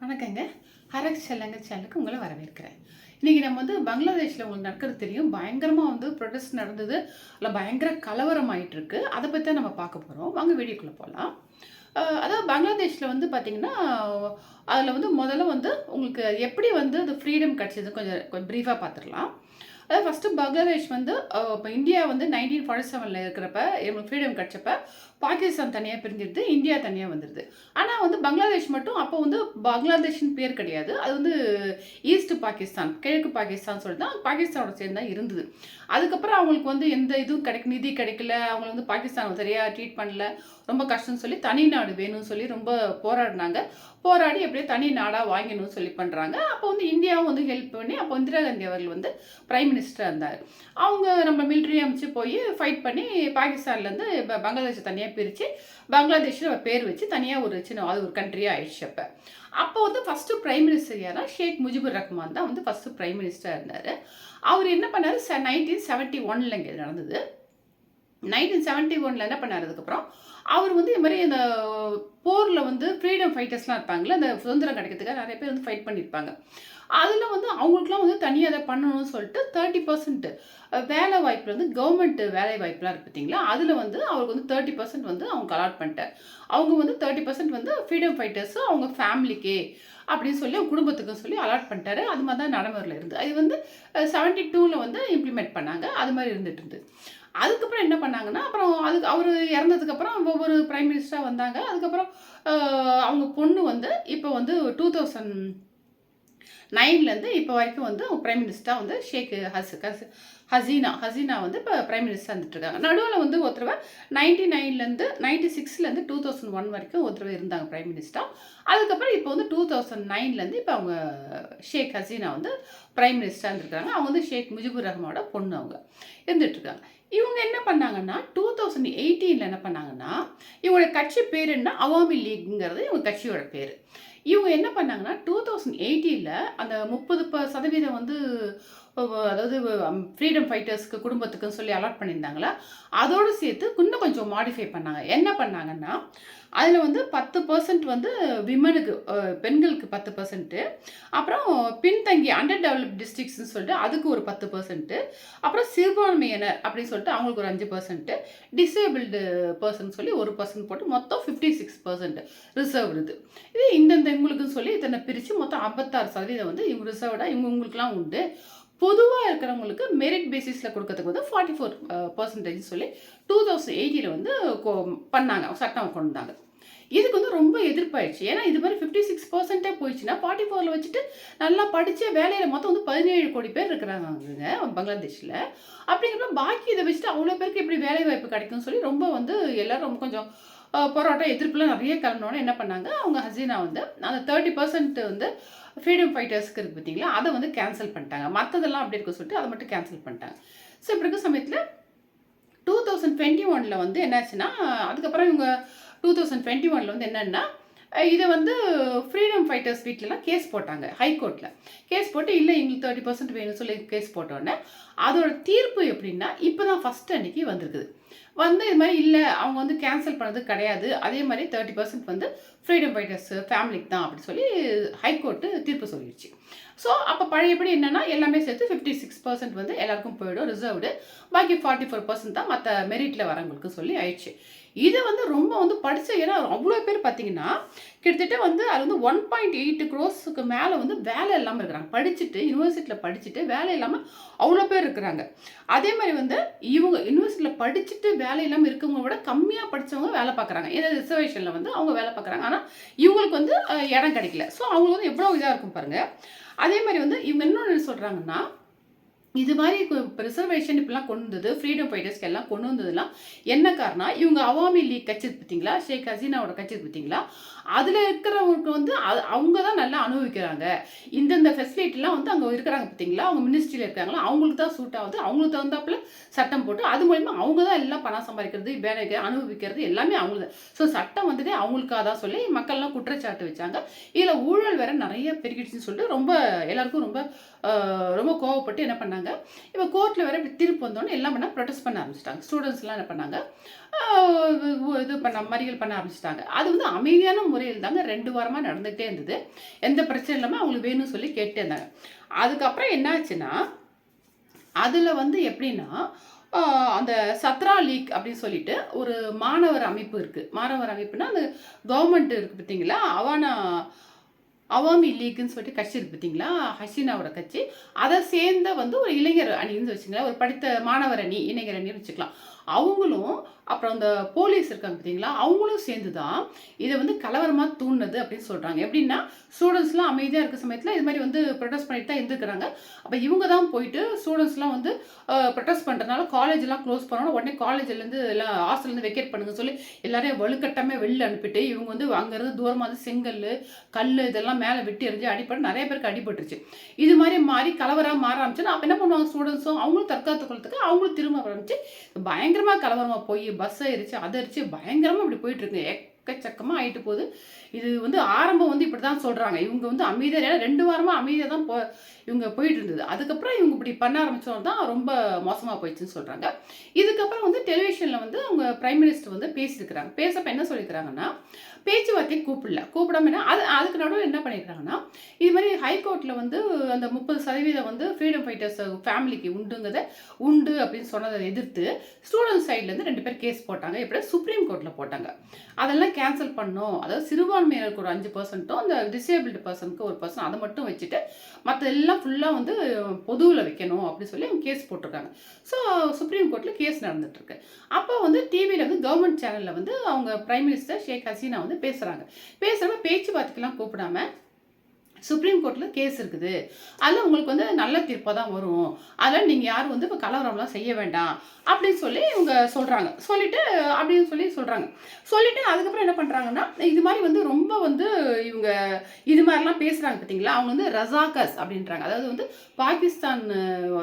வணக்கங்க. ஹரக் செல்லங்க சேனலுக்கு உங்களை வரவேற்கிறேன். இன்றைக்கி நம்ம வந்து பங்களாதேஷில் உங்களுக்கு நடக்கிறது தெரியும். பயங்கரமாக வந்து ப்ரொடெஸ்ட் நடந்தது. அதில் பயங்கர கலவரம் ஆகிட்டுருக்கு அதை பற்றி தான் நம்ம பார்க்க போகிறோம் வாங்க வீடியோக்குள்ளே போகலாம் அதாவது பங்களாதேஷில் வந்து பார்த்திங்கன்னா அதில் வந்து முதல்ல வந்து உங்களுக்கு எப்படி வந்து அது ஃப்ரீடம் கிடச்சிது கொஞ்சம் கொஞ்சம் ப்ரீஃபாக பார்த்துடலாம் அதாவது ஃபஸ்ட்டு பங்களாதேஷ் வந்து இப்போ இந்தியா வந்து நைன்டீன் ஃபார்ட்டி செவனில் இருக்கிறப்ப எங்களுக்கு ஃப்ரீடம் கிடச்சப்ப பாகிஸ்தான் தனியாக பிரிஞ்சிருது இந்தியா தனியாக வந்துடுது ஆனால் வந்து பங்களாதேஷ் மட்டும் அப்போ வந்து பங்களாதேஷ்னு பேர் கிடையாது. அது வந்து ஈஸ்ட் பாகிஸ்தான் கிழக்கு பாகிஸ்தான் சொல்லிட்டு தான் பாகிஸ்தானோட சேர்ந்து தான் இருந்தது. அதுக்கப்புறம் அவங்களுக்கு வந்து எந்த இதுவும் கிடைக்க நிதி கிடைக்கல. அவங்களை வந்து பாகிஸ்தான் சரியாக ட்ரீட் பண்ணல. ரொம்ப கஷ்டம்னு சொல்லி தனி நாடு வேணும்னு சொல்லி ரொம்ப போராடினாங்க. போராடி எப்படியோ தனி நாடாக வாங்கணும்னு சொல்லி பண்ணுறாங்க அப்போ வந்து இந்தியாவும் வந்து ஹெல்ப் பண்ணி அப்போ இந்திரா காந்தி அவர்கள் வந்து பிரைம் மினிஸ்டராக இருந்தார். அவங்க நம்ம மிலிட்ரி அமைச்சு போய் ஃபைட் பண்ணி பாகிஸ்தான்லேருந்து இப்போ பங்களாதேஷை தனியாக பிரித்து பங்களாதேஷில் பேர் வச்சு தனியாக ஒரு சின்ன அது ஒரு கண்ட்ரியாக ஆயிடுச்சு அப்போ. அப்போ வந்து ஃபஸ்ட்டு பிரைம் மினிஸ்டர் யாராக ஷேக் முஜிபுர் ரஹ்மான் தான் வந்து ஃபஸ்ட்டு பிரைம் மினிஸ்டராக இருந்தார். அவர் என்ன பண்ணார்? ச நைன்டீன் செவன்ட்டி ஒனில் இங்கே நடந்தது. நைன்டீன் செவன்ட்டி ஒனில் என்ன பண்ணார்? அதுக்கப்புறம் அவர் வந்து இது மாதிரி அந்த போரில் வந்து ஃப்ரீடம் ஃபைட்டர்ஸ்லாம் இருப்பாங்கல்ல அந்த சுதந்திரம் கிடைக்கிறதுக்காக நிறைய பேர் வந்து ஃபைட் பண்ணியிருப்பாங்க. அதில் வந்து அவங்களுக்குலாம் வந்து தனியாக அதை பண்ணணும்னு சொல்லிட்டு தேர்ட்டி பர்சன்ட் வேலை வாய்ப்பில் வந்து கவர்மெண்ட் வேலை வாய்ப்புலாம் இருக்குது பார்த்தீங்களா அதில் வந்து அவருக்கு வந்து தேர்ட்டி பர்சன்ட் வந்து அவங்க அலாட் பண்ணிட்டார். அவங்க வந்து தேர்ட்டி பர்சன்ட் வந்து ஃப்ரீடம் ஃபைட்டர்ஸும் அவங்க ஃபேமிலிக்கே அப்படின்னு சொல்லி அவங்க குடும்பத்துக்கும் சொல்லி அலாட் பண்ணிட்டாரு. அது மாதிரி தான் நடைமுறையில் இருந்து. அது வந்து செவன்ட்டி டூவில் வந்து இம்ப்ளிமெண்ட் பண்ணாங்க. அது மாதிரி இருந்துட்டு இருந்தது. அதுக்கப்புறம் என்ன பண்ணாங்கன்னா அப்புறம் அதுக்கு அவர் இறந்ததுக்கப்புறம் ஒவ்வொரு பிரைம் மினிஸ்டராக வந்தாங்க. அதுக்கப்புறம் அவங்க பொண்ணு வந்து இப்போ வந்து டூ தௌசண்ட் நைன்லேருந்து இப்போ வரைக்கும் வந்து பிரைம் மினிஸ்டராக வந்து ஷேக் ஹஸ் ஹஸ் ஹசீனா ஹசீனா வந்து இப்போ பிரைம் மினிஸ்டர் வந்துட்டு இருக்காங்க நடுவில் வந்து ஒருத்தரவை நைன்டி நைன்லேருந்து நைன்டி சிக்ஸ்லேருந்து டூ தௌசண்ட் ஒன் வரைக்கும் ஒருத்தரவை இருந்தாங்க பிரைம் மினிஸ்டர் அதுக்கப்புறம் இப்போ வந்து டூ தௌசண்ட் நைன்லேருந்து இப்போ அவங்க ஷேக் ஹசீனா வந்து பிரைம் மினிஸ்டராக இருந்திருக்காங்க. அவங்க வந்து ஷேக் முஜிபுர் ரஹ்மானோட பொண்ணு அவங்க இருந்துட்டுருக்காங்க. இவங்க என்ன பண்ணாங்கன்னா டூ தௌசண்ட் எயிட்டீனில் என்ன பண்ணாங்கன்னா இவங்களோட கட்சி பேர் என்ன? அவாமி லீக்ங்கிறது இவங்க கட்சியோட பேர். இவங்க என்ன பண்ணாங்கன்னா டூ தௌசண்ட் எயிட்டீனில் அந்த முப்பது ப சதவீதம் வந்து அதாவது ஃப்ரீடம் ஃபைட்டர்ஸ்க்கு குடும்பத்துக்குன்னு சொல்லி அலாட் பண்ணியிருந்தாங்களா? அதோடு சேர்த்து இன்னும் கொஞ்சம் மாடிஃபை பண்ணாங்க. என்ன பண்ணாங்கன்னா அதில் வந்து பத்து பர்சன்ட் வந்து விமனுக்கு பெண்களுக்கு பத்து பர்சன்ட்டு அப்புறம் பின்தங்கி அண்டர் டெவலப் டிஸ்ட்ரிக்ஸ்னு சொல்லிட்டு அதுக்கு ஒரு பத்து பர்சன்ட்டு அப்புறம் சிறுபான்மையினர் அப்படின்னு சொல்லிட்டு அவங்களுக்கு ஒரு அஞ்சு பர்சன்ட்டு டிசேபிள்டு பர்சன் சொல்லி ஒரு பர்சன்ட் போட்டு மொத்தம் ஃபிஃப்டி சிக்ஸ் பர்சன்ட் ரிசர்வ் இது. இது இந்தந்த இவங்களுக்குன்னு சொல்லி இத்தனை பிரித்து மொத்தம் ஐம்பத்தாறு சதவீதம் வந்து இவங்க ரிசர்வ்டாக இவங்க இவங்களுக்குலாம் உண்டு. பொதுவாக இருக்கிறவங்களுக்கு மெரிட் பேசிஸில் கொடுக்கறதுக்கு வந்து ஃபார்ட்டி ஃபோர் பர்சன்டேஜ் சொல்லி டூ தௌசண்ட் எயிட்டியில் வந்து கோ பண்ணாங்க சட்டம் கொண்டு வந்தாங்க இதுக்கு வந்து ரொம்ப எதிர்ப்பாயிடுச்சு. ஏன்னா இது மாதிரி ஃபிஃப்டி சிக்ஸ் பர்சன்டே போயிடுச்சுன்னா ஃபார்ட்டி ஃபோரில் வச்சுட்டு நல்லா படித்த வேலையில் மொத்தம் வந்து பதினேழு கோடி பேர் இருக்கிறாங்க பங்களாதேஷில். அப்படிங்கிறப்ப பாக்கி இதை வச்சுட்டு அவ்வளோ பேருக்கு எப்படி வேலை வாய்ப்பு கிடைக்கும்னு சொல்லி ரொம்ப வந்து எல்லோரும் ரொம்ப கொஞ்சம் போராட்டம் எதிர்ப்புலாம் நிறைய கிளம்பினோடனே என்ன பண்ணாங்க அவங்க ஹசீனா வந்து அந்த தேர்ட்டி பர்சன்ட் வந்து ஃப்ரீடம் ஃபைட்டர்ஸ்க்கு இருக்குது பார்த்தீங்களா அதை வந்து கேன்சல் பண்ணிட்டாங்க. மற்றதெல்லாம் அப்படி இருக்க சொல்லிட்டு அதை மட்டும் கேன்சல் பண்ணிட்டாங்க. ஸோ இப்படி இருக்க சமயத்தில் டூ தௌசண்ட் டுவெண்ட்டி ஒனில் வந்து என்னாச்சுன்னா அதுக்கப்புறம் இவங்க டூ தௌசண்ட் டுவெண்ட்டி ஒனில் வந்து என்னென்னா இதை வந்து ஃப்ரீடம் ஃபைட்டர்ஸ் வீட்டிலலாம் கேஸ் போட்டாங்க ஹைகோர்ட்டில் கேஸ் போட்டு இல்லை எங்களுக்கு தேர்ட்டி பர்சன்ட் வேணும்னு சொல்லி கேஸ் போட்டோன்னே அதோட தீர்ப்பு எப்படின்னா இப்போ தான் ஃபஸ்ட் அன்னைக்கு வந்திருக்குது. வந்து இது மாதிரி இல்லை அவங்க வந்து கேன்சல் பண்ணது கிடையாது. அதே மாதிரி தேர்ட்டி பர்சன்ட் வந்து ஃப்ரீடம் ஃபைட்டர்ஸ் ஃபேமிலிக்கு தான் அப்படின்னு சொல்லி ஹைகோர்ட்டு தீர்ப்பு சொல்லிடுச்சு ஸோ அப்போ பழையபடி என்னென்னா எல்லாமே சேர்த்து ஃபிஃப்டி சிக்ஸ் பர்சன்ட் வந்து எல்லாருக்கும் போயிடும் ரிசர்வ்டு பாக்கி ஃபார்ட்டி ஃபோர் பர்சன்ட் தான் மற்ற மெரிட்டில் வரவங்களுக்கு சொல்லி ஆயிடுச்சு. இதை வந்து ரொம்ப வந்து படித்த ஏன்னா அவ்வளோ பேர் பார்த்தீங்கன்னா கிட்டத்தட்ட வந்து அது வந்து ஒன் பாயிண்ட் எயிட் க்ரோஸுக்கு மேலே வந்து வேலை இல்லாமல் இருக்கிறாங்க. படிச்சுட்டு யூனிவர்சிட்டியில் படிச்சுட்டு வேலை இல்லாமல் அவ்வளோ பேர் இருக்கிறாங்க. அதே மாதிரி வந்து இவங்க யூனிவர்சிட்டியில் படிச்சுட்டு வேலை இல்லாமல் இருக்கவங்க விட கம்மியாக படித்தவங்க வேலை பார்க்குறாங்க ஏன்னா ரிசர்வேஷனில் வந்து அவங்க வேலை பார்க்குறாங்க ஆனால் இவங்களுக்கு வந்து இடம் கிடைக்கல. ஸோ அவங்களுக்கு வந்து எவ்வளோ இதாக இருக்கும் பாருங்கள் அதே மாதிரி வந்து இவங்க இன்னொன்று என்ன சொல்கிறாங்கன்னா இது மாதிரி ப்ரிசர்வேஷன் இப்படிலாம் கொண்டு வந்தது ஃப்ரீடம் ஃபைட்டர்ஸ்க்கு எல்லாம் கொண்டு வந்ததுலாம் என்ன காரணம் இவங்க அவாமி லீக் கட்சி பார்த்தீங்களா? ஷேக் ஹசீனாவோட கட்சி பார்த்தீங்களா? அதில் இருக்கிறவங்களுக்கு வந்து அது அவங்க தான் நல்லா அனுபவிக்கிறாங்க. இந்தந்த ஃபெசிலிட்டிலாம் வந்து அங்கே இருக்கிறாங்க பார்த்தீங்களா அவங்க மினிஸ்ட்ரியில் இருக்காங்களா? அவங்களுக்கு தான் சூட் ஆகுது. அவங்களுக்கு தகுந்தாப்புல சட்டம் போட்டு அது மூலிமா அவங்க தான் எல்லாம் பணம் சம்பாதிக்கிறது வேலைக்கு அனுபவிக்கிறது எல்லாமே அவங்களுக்கு ஸோ சட்டம் வந்துட்டு அவங்களுக்காக தான் சொல்லி மக்கள்லாம் குற்றச்சாட்டு வச்சாங்க. இதில் ஊழல் வேற நிறைய பெருகிடுச்சுன்னு சொல்லிட்டு ரொம்ப எல்லாருக்கும் ரொம்ப ரொம்ப கோவப்பட்டு என்ன பண்ணாங்க? இப்போ கோர்ட்டில் வேற இப்படி தீர்ப்பு வந்தோடனே எல்லாம் பண்ண ப்ரொடெஸ்ட் பண்ண ஆரம்பிச்சிட்டாங்க. ஸ்டூடெண்ட்ஸ்லாம் என்ன பண்ணாங்க? இது பண்ண மறியல் பண்ண ஆரம்பிச்சிட்டாங்க. அது வந்து அமைதியான முறையில் தாங்க ரெண்டு வாரமாக நடந்துகிட்டே இருந்தது. எந்த பிரச்சனையும் இல்லாமல் அவங்களுக்கு வேணும்னு சொல்லி கேட்டே இருந்தாங்க. அதுக்கப்புறம் என்னாச்சுன்னா அதில் வந்து எப்படின்னா அந்த சத்ரா லீக் அப்படின்னு சொல்லிட்டு ஒரு மாணவர் அமைப்பு இருக்குது மாணவர் அமைப்புனா அந்த கவர்மெண்ட் இருக்குது பார்த்தீங்களா? அவானா அவாமி லீக்குன்னு சொல்லிட்டு கட்சி இருக்குது பார்த்தீங்களா? ஹசீனாவோட கட்சி. அதை சேர்ந்த வந்து ஒரு இளைஞர் அணின்னு வச்சுக்கலாம் ஒரு படித்த மாணவர் அணி இளைஞர் அணின்னு வச்சுக்கலாம். அவங்களும் அப்புறம் அந்த போலீஸ் இருக்காங்க பார்த்தீங்களா அவங்களும் சேர்ந்து தான் இதை வந்து கலவரமாக தூண்டுனது அப்படின்னு சொல்கிறாங்க எப்படின்னா ஸ்டூடெண்ட்ஸ்லாம் அமைதியாக இருக்க சமயத்தில் இது மாதிரி வந்து ப்ரொடெஸ்ட் பண்ணிட்டு தான் இருந்துக்கிறாங்க அப்போ இவங்க தான் போயிட்டு ஸ்டூடெண்ட்ஸ்லாம் வந்து ப்ரொடெஸ்ட் பண்ணுறதுனால காலேஜ்லாம் க்ளோஸ் பண்ணணும் உடனே காலேஜ்லேருந்து எல்லாம் ஹாஸ்டல்லேருந்து வெக்கேட் பண்ணுங்க சொல்லி எல்லாரையும் வலுக்கட்டாமே வெளில அனுப்பிட்டு இவங்க வந்து அங்கேருந்து தூரமாக வந்து செங்கல் கல் இதெல்லாம் மேலே வெட்டி எறிஞ்சு அடிப்பட்டு நிறைய பேருக்கு அடிபட்டுருச்சு. இது மாதிரி மாறி கலவராக மாற ஆரம்பிச்சுன்னா அப்போ என்ன பண்ணுவாங்க ஸ்டூடெண்ட்ஸும் அவங்களும் தற்காத்து கொள்றதுக்கு அவங்களும் திரும்ப ஆரம்பிச்சு பயங்கரமாக கலவரமாக போய் பஸ் எரிச்சு அதரிச்சு பயங்கரமாக இப்படி போயிட்டுருக்கு எக்கச்சக்கமாக ஆகிட்டு போகுது. இது வந்து ஆரம்பம் வந்து இப்படி தான் சொல்கிறாங்க இவங்க வந்து அமைதியாக ரெண்டு வாரமாக அமைதியாக தான் போ இவங்க போயிட்டு இருந்தது. அதுக்கப்புறம் இவங்க இப்படி பண்ண ஆரம்பிச்சோம் தான் ரொம்ப மோசமாக போயிடுச்சுன்னு சொல்கிறாங்க இதுக்கப்புறம் வந்து டெலிவிஷனில் வந்து அவங்க பிரைம் மினிஸ்டர் வந்து பேசியிருக்கிறாங்க. பேசப்ப என்ன சொல்லியிருக்கிறாங்கன்னா பேச்சுவார்த்தை கூப்பிடல. கூப்பிடாம என்ன அது அதுக்கு நடுவில் என்ன பண்ணியிருக்காங்கன்னா இது மாதிரி ஹைகோர்ட்டில் வந்து அந்த முப்பது சதவீதம் வந்து ஃப்ரீடம் ஃபைட்டர்ஸ் ஃபேமிலிக்கு உண்டுங்கிறத உண்டு அப்படின்னு சொன்னதை எதிர்த்து ஸ்டூடெண்ட் சைட்லேருந்து ரெண்டு பேர் கேஸ் போட்டாங்க. எப்படி சுப்ரீம் கோர்ட்டில் போட்டாங்க. அதெல்லாம் கேன்சல் பண்ணோம். அதாவது சிறுபான்மையினருக்கு ஒரு அஞ்சு பர்சன்ட்டும் அந்த டிசேபிள்டு பர்சனுக்கு ஒரு பர்சன் அதை மட்டும் வச்சுட்டு மற்ற எல்லாம் ஃபுல்லாக வந்து பொதுவில் வைக்கணும் அப்படின்னு சொல்லி அவங்க கேஸ் போட்டிருக்காங்க. ஸோ சுப்ரீம் கோர்ட்டில் கேஸ் நடந்துகிட்ருக்கு அப்போ வந்து டிவியில் வந்து கவர்மெண்ட் சேனலில் வந்து அவங்க பிரைம் மினிஸ்டர் ஷேக் ஹசீனா வந்து பேசுகிறாங்க பேசுகிறப்ப பேச்சுவார்த்தைக்கெல்லாம் கூப்பிடாம சுப்ரீம் கோர்ட்டில் கேஸ் இருக்குது. அதில் உங்களுக்கு வந்து நல்ல தீர்ப்பாக தான் வரும். அதில் நீங்கள் யாரும் வந்து இப்போ கலவரம்லாம் செய்ய வேண்டாம். அப்படின்னு சொல்லி இவங்க சொல்கிறாங்க சொல்லிட்டு அப்படின்னு சொல்லி சொல்கிறாங்க சொல்லிட்டு அதுக்கப்புறம் என்ன பண்ணுறாங்கன்னா இது மாதிரி வந்து ரொம்ப வந்து இவங்க இது மாதிரிலாம் பேசுகிறாங்க பார்த்தீங்களா அவங்க வந்து ரசாகஸ் அப்படின்றாங்க. அதாவது வந்து பாகிஸ்தான்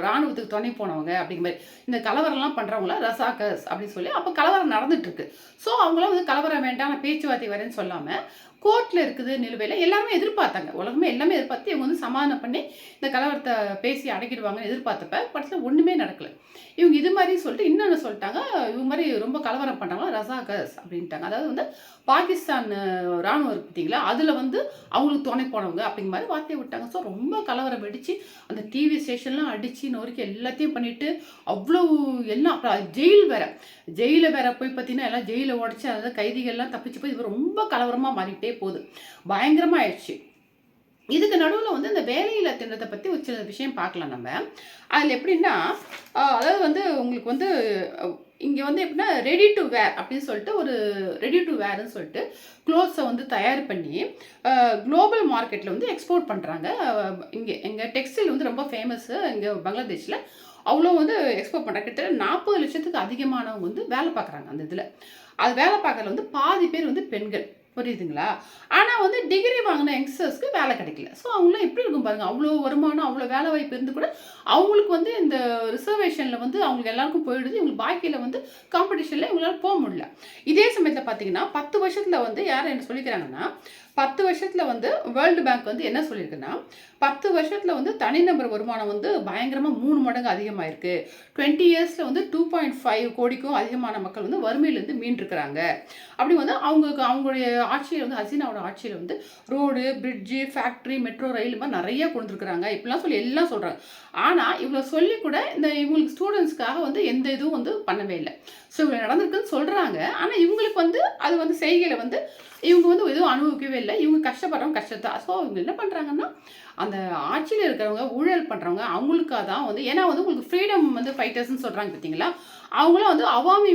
ராணுவத்துக்கு துணை போனவங்க அப்படிங்கிற மாதிரி. இந்த கலவரம்லாம் பண்ணுறவங்கள ரசாகஸ் அப்படின்னு சொல்லி அப்போ கலவரம் நடந்துட்டுருக்கு ஸோ அவங்களாம் வந்து கலவரம் வேண்டாம் நான் பேச்சுவார்த்தை வரேன்னு சொல்லாமல் கோர்ட்டில் இருக்குது நிலுவையில் எல்லாருமே எதிர்பார்த்தாங்க. உலகமே எல்லாமே எதிர்பார்த்து இவங்க வந்து சமாதானம் பண்ணி இந்த கலவரத்தை பேசி அடக்கிடுவாங்கன்னு எதிர்பார்த்தப்ப படத்தில் ஒன்றுமே நடக்கலை. இவங்க இது மாதிரி சொல்லிட்டு இன்னொன்று சொல்லிட்டாங்க இவங்க மாதிரி ரொம்ப கலவரம் பண்ணுறாங்களா ரசாகஸ் அப்படின்ட்டாங்க. அதாவது வந்து பாகிஸ்தான் ராணுவம் இருக்கு பார்த்தீங்களா? அதில் வந்து அவங்களுக்கு துணை போனவங்க அப்படிங்கிற மாதிரி வார்த்தையை விட்டாங்க. ஸோ ரொம்ப கலவரம் வெடிச்சு அந்த டிவி ஸ்டேஷன்லாம் அடித்து நொறுக்கி எல்லாத்தையும் பண்ணிட்டு அவ்வளோ எல்லாம். அப்புறம் ஜெயில் வேற. ஜெயிலில் வேற போய் பார்த்தீங்கன்னா எல்லாம் ஜெயிலில் உடச்சி அதாவது கைதிகள்லாம் தப்பிச்சு போய் இது ரொம்ப கலவரமாக மாறிட்டே போகுது. பயங்கரமாக ஆயிடுச்சு. இதுக்கு நடுவில் வந்து அந்த வேலையில்லா திட்டத்தை பற்றி ஒரு சில விஷயம் பார்க்கலாம் நம்ம. அதில் எப்படின்னா அதாவது வந்து உங்களுக்கு வந்து இங்கே வந்து எப்படின்னா ரெடி டு வேர் அப்படின்னு சொல்லிட்டு ஒரு ரெடி டு வேர்னு சொல்லிட்டு க்ளோத்ஸை வந்து தயார் பண்ணி குளோபல் மார்க்கெட்டில் வந்து எக்ஸ்போர்ட் பண்ணுறாங்க இங்கே எங்கள் டெக்ஸ்டைல் வந்து ரொம்ப ஃபேமஸ்ஸு இங்கே பங்களாதேஷில். அவ்வளோ வந்து எக்ஸ்போர்ட் பண்ணுறாங்க கிட்டத்தட்ட நாற்பது லட்சத்துக்கு அதிகமானவங்க வந்து வேலை பார்க்குறாங்க அந்த இதில். அது வேலை பார்க்குறதுல வந்து பாதி பேர் வந்து பெண்கள். புரியுதுங்களா? ஆனால் வந்து டிகிரி வாங்கின யங்ஸ்டர்ஸ்க்கு வேலை கிடைக்கல. ஸோ அவங்களாம் எப்படி இருக்கும் பாருங்கள் அவ்வளோ வருமானம் அவ்வளோ வேலை வாய்ப்பு இருந்து கூட அவங்களுக்கு வந்து இந்த ரிசர்வேஷனில் வந்து அவங்களுக்கு எல்லாருக்கும் போயிடுது. இவங்களுக்கு பாக்கியில் வந்து காம்படிஷனில் இவங்களால போக முடியல. இதே சமயத்தில் பார்த்தீங்கன்னா பத்து வருஷத்தில் வந்து யார் என்ன சொல்லிக்கிறாங்கன்னா பத்து வருஷத்தில் வந்து வேர்ல்டு பேங்க் வந்து என்ன சொல்லியிருக்குன்னா பத்து வருஷத்தில் வந்து தனிநபர் வருமானம் வந்து பயங்கரமாக மூணு மடங்கு அதிகமாயிருக்கு. டுவெண்ட்டி இயர்ஸில் வந்து டூ பாயிண்ட் ஃபைவ் கோடிக்கும் அதிகமான மக்கள் வந்து வறுமையிலேருந்து மீண்டிருக்கிறாங்க. அப்படி வந்து அவங்களுக்கு அவங்களுடைய ஆட்சியில் வந்து ஹசீனாவோட ஆட்சியில் வந்து road bridge factory metro rail மாதிரி நிறைய கொண்டுருக்குறாங்க இப்படிலாம் சொல்லி எல்லாம் சொல்கிறாங்க ஆனால் இவ்வளோ சொல்லி கூட இந்த இவங்களுக்கு ஸ்டூடெண்ட்ஸ்க்காக வந்து எந்த இதுவும் வந்து பண்ணவே இல்லை. ஸோ இவ்வளோ நடந்திருக்குன்னு சொல்கிறாங்க ஆனால் இவங்களுக்கு வந்து அது வந்து செய்கையில் வந்து இவங்க வந்து எதுவும் அனுபவிக்கவே இல்லை. இவங்க கஷ்டப்படுறவங்க கஷ்டத்தை ஸோ இவங்க என்ன பண்ணுறாங்கன்னா அந்த ஆட்சியில் இருக்கிறவங்க ஊழல் பண்ணுறவங்க அவங்களுக்காக தான் வந்து ஏன்னா வந்து உங்களுக்கு ஃப்ரீடம் வந்து ஃபைட்டர்ஸ்னு சொல்கிறாங்க பார்த்தீங்களா? அவங்களும் வந்து அவாமி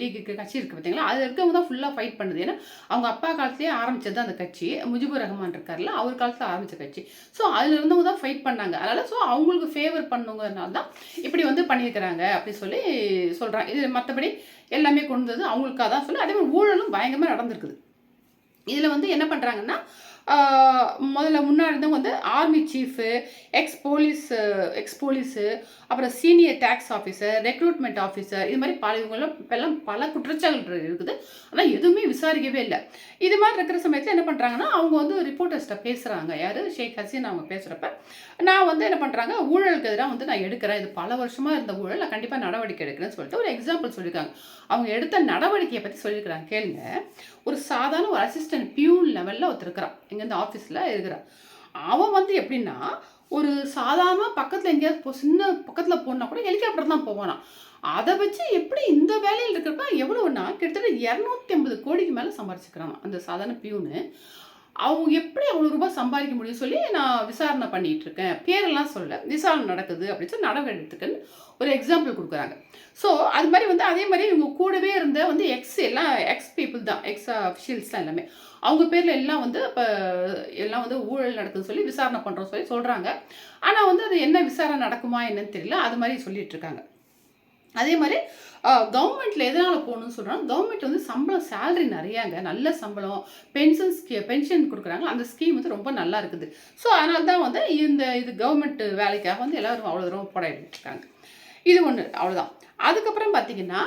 லீக்கு கட்சி இருக்குது பார்த்தீங்களா அது இருக்கவங்க தான் ஃபுல்லாக ஃபைட் பண்ணுது. ஏன்னா அவங்க அப்பா காலத்துலேயே ஆரம்பித்தது அந்த கட்சி. முஜிபுர் ரஹ்மான் இருக்கார்ல அவர் காலத்தில் ஆரம்பித்த கட்சி. ஸோ அதில் இருந்தவங்க தான் ஃபைட் பண்ணாங்க. அதனால் ஸோ அவங்களுக்கு ஃபேவர் பண்ணுங்கிறதுனால தான் இப்படி வந்து பண்ணியிருக்கிறாங்க அப்படின்னு சொல்லி சொல்கிறாங்க இது மற்றபடி எல்லாமே கொண்டு வந்தது அவங்களுக்காக தான் சொல்லி அதே மாதிரி ஊழலும் பயங்கரமாக நடந்திருக்குது. இதில் வந்து என்ன பண்ணுறாங்கன்னா முதல்ல முன்னாடி இருந்தவங்க வந்து army chief ex police ex police அப்புறம் senior tax officer recruitment officer இது மாதிரி பல இவங்களும் இப்போல்லாம் பல குற்றச்சாட்டுகள் இருக்குது. ஆனால் எதுவுமே விசாரிக்கவே இல்லை. இது மாதிரி இருக்கிற சமயத்தில் என்ன பண்ணுறாங்கன்னா அவங்க வந்து ரிப்போர்ட்டர்ஸ்ட்ட பேசுகிறாங்க யார்? ஷேக் ஹசீன் அவங்க பேசுகிறப்ப நான் வந்து என்ன பண்ணுறாங்க ஊழலுக்கு எதிராக வந்து நான் எடுக்கிறேன். இது பல வருஷமாக இருந்த ஊழல். நான் கண்டிப்பாக நடவடிக்கை எடுக்கிறேன்னு சொல்லிட்டு ஒரு எக்ஸாம்பிள் சொல்லியிருக்காங்க அவங்க எடுத்த நடவடிக்கையை பற்றி சொல்லியிருக்கிறாங்க கேளுங்க. ஒரு சாதாரண ஒரு அசிஸ்டன்ட் பியூன் லெவலில் ஒருத்தர் இருக்கிறான். இங்கே இந்த ஆஃபீஸில் இருக்கிறான். அவன் வந்து எப்படின்னா ஒரு சாதாரண பக்கத்தில் எங்கேயாவது போ சின்ன பக்கத்தில் போனால் கூட ஹெலிகாப்டர் தான் போவானாம். அதை வச்சு எப்படி இந்த வேலையில் இருக்கிறப்ப எவ்வளோன்னா கிட்டத்தட்ட இரநூத்தி ஐம்பது கோடிக்கு மேலே சம்பாரிச்சுக்கிறான் அந்த சாதாரண பியூனு. அவங்க எப்படி அவ்வளோ ரூபாய் சம்பாதிக்க முடியும் சொல்லி நான் விசாரணை பண்ணிகிட்டு இருக்கேன். பேரெல்லாம் சொல்ல விசாரணை நடக்குது அப்படின்னு சொல்லி நடவடிக்கைன்னு ஒரு எக்ஸாம்பிள் கொடுக்குறாங்க. ஸோ அது மாதிரி வந்து அதே மாதிரி இவங்க கூடவே இருந்த வந்து எக்ஸ் எல்லாம் எக்ஸ் பீப்புள் தான். எக்ஸ் அஃபிஷியல்ஸ் தான் எல்லாமே. அவங்க பேரில் எல்லாம் வந்து இப்போ எல்லாம் வந்து ஊழல் நடக்குதுன்னு சொல்லி விசாரணை பண்ணுறோம் சொல்லி சொல்கிறாங்க ஆனால் வந்து அது என்ன விசாரணை நடக்குமா என்னன்னு தெரியல. அது மாதிரி சொல்லிட்டு இருக்காங்க. அதே மாதிரி கவர்மெண்ட்டில் எதனால் போகணும்னு சொல்கிறாங்க கவர்மெண்ட் வந்து சம்பளம் சேலரி நிறையாங்க. நல்ல சம்பளம் பென்ஷன் ஸ்கீ பென்ஷன் கொடுக்குறாங்க. அந்த ஸ்கீம் வந்து ரொம்ப நல்லா இருக்குது. ஸோ அதனால தான் வந்து இந்த இது கவர்மெண்ட் வேலைக்காக வந்து எல்லோரும் அவ்வளோ தூரம் போராடிட்டுருக்காங்க இது ஒன்று அவ்வளோதான் அதுக்கப்புறம் பார்த்தீங்கன்னா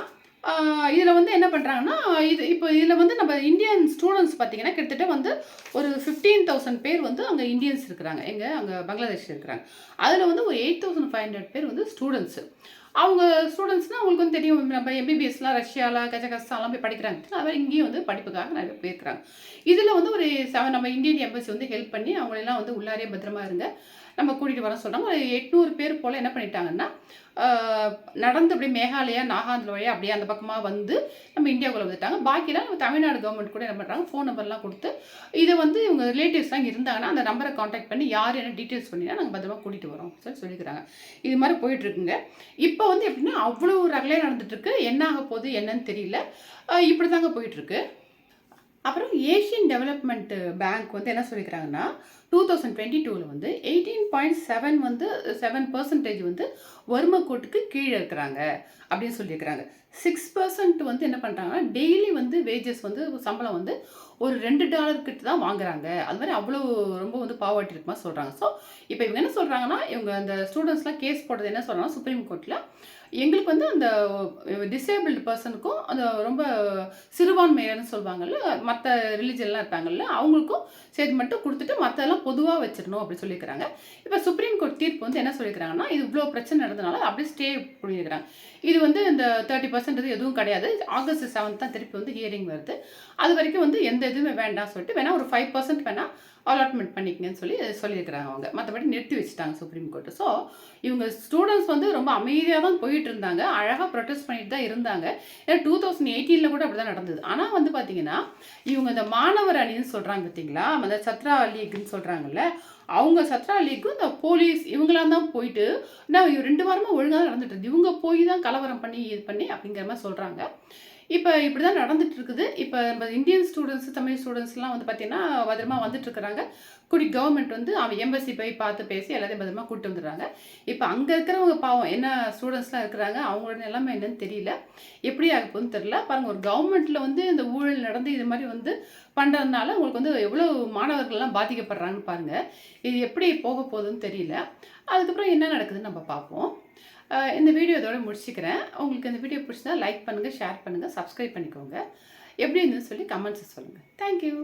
இதில் வந்து என்ன பண்ணுறாங்கன்னா இது இப்போ இதில் வந்து நம்ம இந்தியன் ஸ்டூடெண்ட்ஸ் பார்த்தீங்கன்னா கிட்டத்தட்ட வந்து ஒரு ஃபிஃப்டீன் தௌசண்ட் பேர் வந்து அங்கே இந்தியன்ஸ் இருக்கிறாங்க. எங்கே? அங்கே பங்களாதேஷ் இருக்கிறாங்க. அதில் வந்து ஒரு எயிட் தௌசண்ட் ஃபைவ் ஹண்ட்ரட் பேர் வந்து ஸ்டூடெண்ட்ஸு அவங்க ஸ்டூடெண்ட்ஸ்னால் அவங்களுக்கு வந்து தெரியும். நம்ம எம்பிபிஎஸ்லாம் ரஷ்யாவில் கஜகஸ்தான்லாம் போய் படிக்கிறாங்க. அது மாதிரி இங்கேயும் வந்து படிப்புக்காக நிறைய போயிருக்கிறாங்க இதில் வந்து ஒரு செவன் நம்ம இந்தியன் எம்பசி வந்து ஹெல்ப் பண்ணி அவங்களெல்லாம் வந்து உள்ளாரே பத்திரமா இருங்க. நம்ம கூட்டிகிட்டு வர சொல்கிறாங்க ஒரு எட்நூறு பேர் போல் என்ன பண்ணிட்டாங்கன்னா நடந்து அப்படியே மேகாலயா நாகாந்திர வழியாக அப்படியே அந்த பக்கமாக வந்து நம்ம இந்தியாவுக்குள்ள வந்துட்டாங்க. பாக்கிலாம் நம்ம தமிழ்நாடு கவர்மெண்ட் கூட என்ன பண்ணுறாங்க ஃபோன் நம்பர்லாம் கொடுத்து இதை வந்து இவங்க ரிலேட்டிவ்ஸ்லாம் இருந்தாங்கன்னா அந்த நம்பரை காண்டாக்ட் பண்ணி யார் என்ன டீட்டெயில்ஸ் பண்ணினா நாங்கள் பத்திரமா கூட்டிகிட்டு வரோம் சொல்லி சொல்லிக்கிறாங்க. இது மாதிரி போயிட்டுருக்குங்க இப்போ வந்து எப்படின்னா அவ்வளோ ரகலையாக நடந்துட்டுருக்கு என்ன ஆக போகுது என்னன்னு தெரியல. இப்படி தாங்க போயிட்டுருக்கு அப்புறம் ஏஷியன் டெவலப்மெண்ட் பேங்க் வந்து என்ன சொல்லிக்கிறாங்கன்னா டூ தௌசண்ட் டுவெண்ட்டி டூவில் வந்து எயிட்டீன் பாயிண்ட் செவன் வந்து செவன் பர்சன்டேஜ் வந்து வறுமை கோட்டுக்கு கீழே இருக்கிறாங்க அப்படின்னு சொல்லியிருக்கிறாங்க. சிக்ஸ் பர்சன்ட் வந்து என்ன பண்ணுறாங்கன்னா டெய்லி வந்து வேஜஸ் வந்து சம்பளம் வந்து ஒரு ரெண்டு டாலர் கிட்ட தான் வாங்குறாங்க. அது மாதிரி அவ்வளோ ரொம்ப வந்து பாவாட்டி இருக்குமா சொல்கிறாங்க ஸோ இப்போ இவங்க என்ன சொல்கிறாங்கன்னா இவங்க அந்த ஸ்டூடெண்ட்ஸ்லாம் கேஸ் போடுறது என்ன சொல்கிறாங்கன்னா சுப்ரீம் கோர்ட்டில் எங்களுக்கு வந்து அந்த டிசேபிள்டு பர்சனுக்கும் அந்த ரொம்ப சிறுபான்மையினர்னு சொல்லுவாங்கல்ல மற்ற ரிலீஜன்லாம் இருப்பாங்கல்ல அவங்களுக்கும் சேர்த்து மட்டும் கொடுத்துட்டு மற்றெல்லாம் பொதுவாக வச்சிடணும் அப்படி சொல்லியிருக்கிறாங்க. இப்போ சுப்ரீம் கோர்ட் தீர்ப்பு வந்து என்ன சொல்லியிருக்கிறாங்கன்னா இது இவ்வளோ பிரச்சனை நடந்தனால அப்படியே ஸ்டே பண்ணியிருக்கிறாங்க. இது வந்து இந்த தேர்ட்டி பர்சன்ட் இது எதுவும் கிடையாது. ஆகஸ்ட் செவன்த் தான் திருப்பி வந்து ஹியரிங் வருது. அது வரைக்கும் வந்து எந்த இதுவுமே வேண்டாம் சொல்லிட்டு வேணால் ஒரு ஃபைவ் பர்சன்ட் வேணால் அலாட்மெண்ட் பண்ணிக்கங்கன்னு சொல்லி சொல்லியிருக்கிறாங்க அவங்க. மற்றபடி நிறுத்தி வச்சுட்டாங்க சுப்ரீம் கோர்ட்டு ஸோ இவங்க ஸ்டூடெண்ட்ஸ் வந்து ரொம்ப அமைதியாக தான் போயிட்டு இருந்தாங்க அழகாக ப்ரொட்டஸ்ட் பண்ணிட்டு தான் இருந்தாங்க. ஏன்னா டூ தௌசண்ட் எயிட்டீனில் கூட அப்படி தான் நடந்தது. ஆனால் வந்து பார்த்தீங்கன்னா இவங்க இந்த மாணவர் அணின்னு சொல்கிறாங்க பார்த்தீங்களா அந்த சத்ரா லீக்னு சொல்கிறாங்கல்ல அவங்க சத்ரா லீக்கும் இந்த போலீஸ் இவங்களாம் தான் போயிட்டு நான் ரெண்டு வாரமாக ஒழுங்காக தான் நடந்துட்டு இருந்து இவங்க போய் தான் கலவரம் பண்ணி இது பண்ணி அப்படிங்கிற மாதிரி சொல்கிறாங்க இப்போ இப்படி தான் நடந்துட்டு இருக்குது இப்போ நம்ம இந்தியன் ஸ்டூடெண்ட்ஸ் தமிழ் ஸ்டூடெண்ட்ஸ்லாம் வந்து பார்த்தீங்கன்னா பத்திரமா வந்துட்டு இருக்கிறாங்க குடி கவர்மெண்ட் வந்து அவன் எம்பசி போய் பார்த்து பேசி எல்லாத்தையும் பத்திரமா கூப்பிட்டு வந்துடுறாங்க. இப்போ அங்கே இருக்கிறவங்க பாவம் என்ன ஸ்டூடெண்ட்ஸ்லாம் இருக்கிறாங்க? அவங்களோட எல்லாமே என்னன்னு தெரியல. எப்படி ஆக போகுதுன்னு தெரியல. பாருங்கள் ஒரு கவர்மெண்ட்டில் வந்து இந்த ஊழல் நடந்து இது மாதிரி வந்து பண்ணுறதுனால உங்களுக்கு வந்து எவ்வளோ மாணவர்கள்லாம் பாதிக்கப்படுறாங்கன்னு பாருங்கள் இது எப்படி போக போகுதுன்னு தெரியல. அதுக்கப்புறம் என்ன நடக்குதுன்னு நம்ம பார்ப்போம். இந்த வீடியோ இதோட முடிச்சுக்கிறேன். உங்களுக்கு இந்த வீடியோ பிடிச்சதா லைக் பண்ணுங்கள் ஷேர் பண்ணுங்கள் சப்ஸ்கிரைப் பண்ணிக்கோங்க. எப்படி இருந்ததுன்னு சொல்லி கமெண்ட்ஸை சொல்லுங்கள் தேங்க்யூ